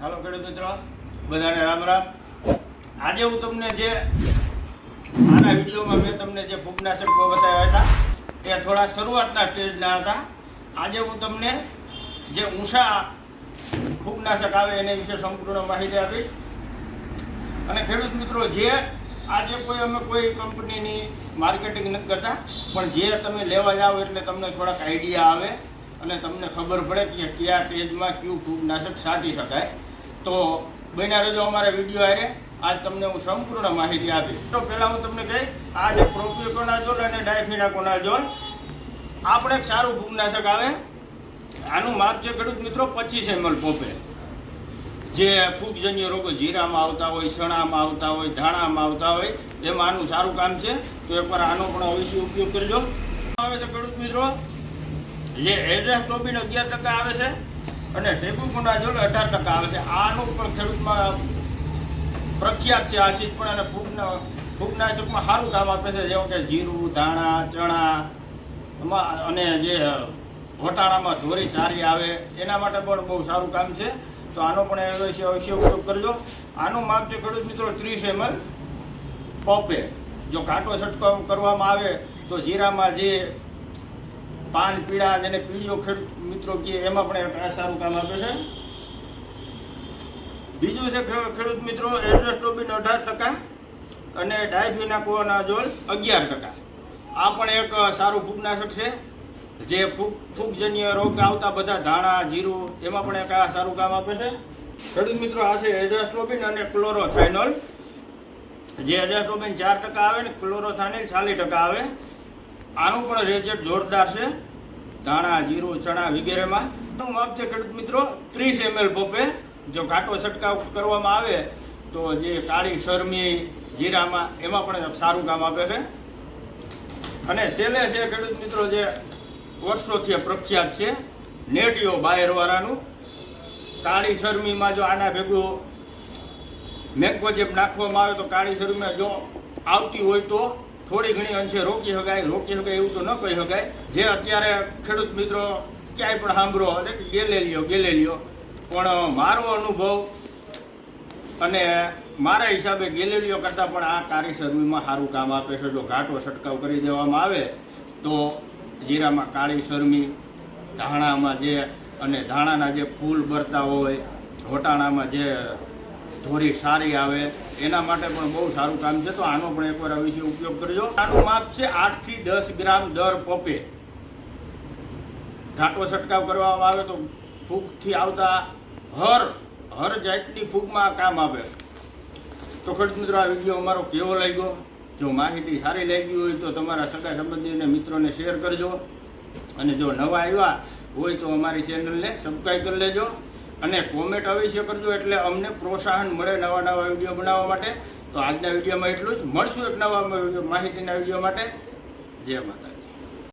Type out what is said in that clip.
હાલો ખેડૂત મિત્રો, બધાને રામ રામ. આજે હું તમને જે આના વિડીયોમાં મેં તમને જે ફૂગનાશકો બતાવ્યા હતા, એ થોડા શરૂઆતના સ્ટેજના હતા. આજે હું તમને જે ઊંચા ફૂગનાશક આવે એને વિશે સંપૂર્ણ માહિતી આપીશ. અને ખેડૂત મિત્રો, જે આજે કોઈ અમે કોઈ કંપનીની માર્કેટિંગ નથી કરતા, પણ જે તમે લેવા જાઓ એટલે તમને થોડાક આઈડિયા આવે અને તમને ખબર પડે કે કયા સ્ટેજમાં કયું ફૂગનાશક સાચી શકાય. તો બન્યા રહેજો અમારા વીડિયો આરે આજ તમને હું સંપૂર્ણ માહિતી આપીશ. તો પહેલાં હું તમને કહી, આ જે પ્રોપિયોકોનાઝોલ અને ડાયફિનાકોનાઝોલ આપણે સારું ફૂગનાશક આવે. આનું માપ છે ખેડૂત મિત્રો પચીસ એમએલ પોપે જે ફૂગજન્ય રોગો જીરામાં આવતા હોય, ચણામાં આવતા હોય, ધાણામાં આવતા હોય, એમાં આનું સારું કામ છે. તો એકવાર આનો પણ અવશ્ય ઉપયોગ કરજો. આવે છે ખેડૂત મિત્રો? જે એડ્રેસ્ટોબિન અગિયાર ટકા આવે છે. અને ટેબુકોનાઝોલ અઢાર ટકા આવે છે. આનું પણ ખેડૂતમાં પ્રખ્યાત છે આ ચીજ પણ, અને ફૂગના ફૂગનાશકમાં સારું કામ આપે છે. જેવું કે જીરું, ધાણા, ચણા અને જે વટાણામાં ધોરી, સારી આવે, એના માટે પણ બહુ સારું કામ છે. તો આનો પણ અવશ્ય અવશ્ય ઉપયોગ કરજો. આનું માપ છે ખેડૂત મિત્રો ત્રીસ એમએલ પોપે. જો કાંટો છંટકાવ કરવામાં આવે, તો જીરામાં જે પાન, પીળા જેને પીળીઓ ખેડૂત મિત્રો કહે, એમાં પણ આ સારું કામ આપે છે. બીજું છે ખેડૂત મિત્રો એડ્રેસ્ટ્રોબિન અઢાર ટકા અને ડાયફિનાકોનાઝોલ અગિયાર ટકા. આ પણ એક સારું ફૂગનાશક છે. જે ફૂગ, ફૂગજન્ય રોગ આવતા બધા ધાણા, જીરું, એમાં પણ એક આ સારું કામ આપે છે. ખેડૂત મિત્રો, આ છે એડ્રેસ્ટ્રોબિન અને ક્લોરોથાઇનોલ. જે એડ્રેસ્ટ્રોબિન ચાર ટકા આવે ને ક્લોરોથાઇનોલ ચાલીસ ટકા આવે. આનું પણ રેજેટ જોરદાર છે. ધાણા, જીરું, ચણા વગેરેમાં. હું માપ છે, ખેડૂત મિત્રો? ત્રીસ એમએલ પોપે જો કાંટો છંટકાવ કરવામાં આવે, તો જે કાળી, શરમી, જીરામાં, એમાં પણ સારું કામ આપે છે. અને છેલ્લે છે, ખેડૂત મિત્રો, જે વર્ષોથી પ્રખ્યાત છે, નેટિયો બાયરવાળાનું. કાળી શરમીમાં જો આના ભેગું મેકોજેબ નાખવામાં આવે, તો કાળી શરમીમાં જો આવતી હોય તો થોડી ઘણી અંશે રોકી શકાય રોકી શકાય એવું તો ન કહી શકાય જે અત્યારે ખેડૂત મિત્રો ક્યાંય પણ સાંભળો, એટલે ગેલે લ્યો ગેલે લ્યો પણ મારો અનુભવ અને મારા હિસાબે ગેલેરીઓ કરતાં પણ આ કાળી શરમીમાં સારું કામ આપે છે. જો ઘાટો છંટકાવ કરી દેવામાં આવે, તો જીરામાં કાળી શરમી ધાણામાં જે અને ધાણાના જે ફૂલ બરતા હોય, વટાણામાં જે ધોરી સારી આવે એના માટે પણ બહુ સારું કામ છે. તો આનો પણ એકવાર આ વિશે ઉપયોગ કરજો. આનું માપ છે આઠથી દસ ગ્રામ દર પપે. ઘાટો છંટકાવ કરવામાં આવે તો ફૂગથી આવતા હર હર જાતની ફૂગમાં કામ આવે. તો ખેડૂત મિત્રો, આ વીડિયો અમારો કેવો લાગ્યો? જો માહિતી સારી લાગી હોય તો તમારા સગા સંબંધીને, મિત્રોને શેર કરજો. અને જો નવા આવ્યા હોય તો અમારી ચેનલને સબસ્ક્રાઈબ કરી લેજો. અને કોમેન્ટ અવશ્ય કરજો એટલે અમને પ્રોત્સાહન મળે નવા નવા વીડિયો બનાવવા માટે. તો આજના વિડીયોમાં એટલું જ. મળશું એક નવા માહિતીના વીડિયો માટે. જય માતા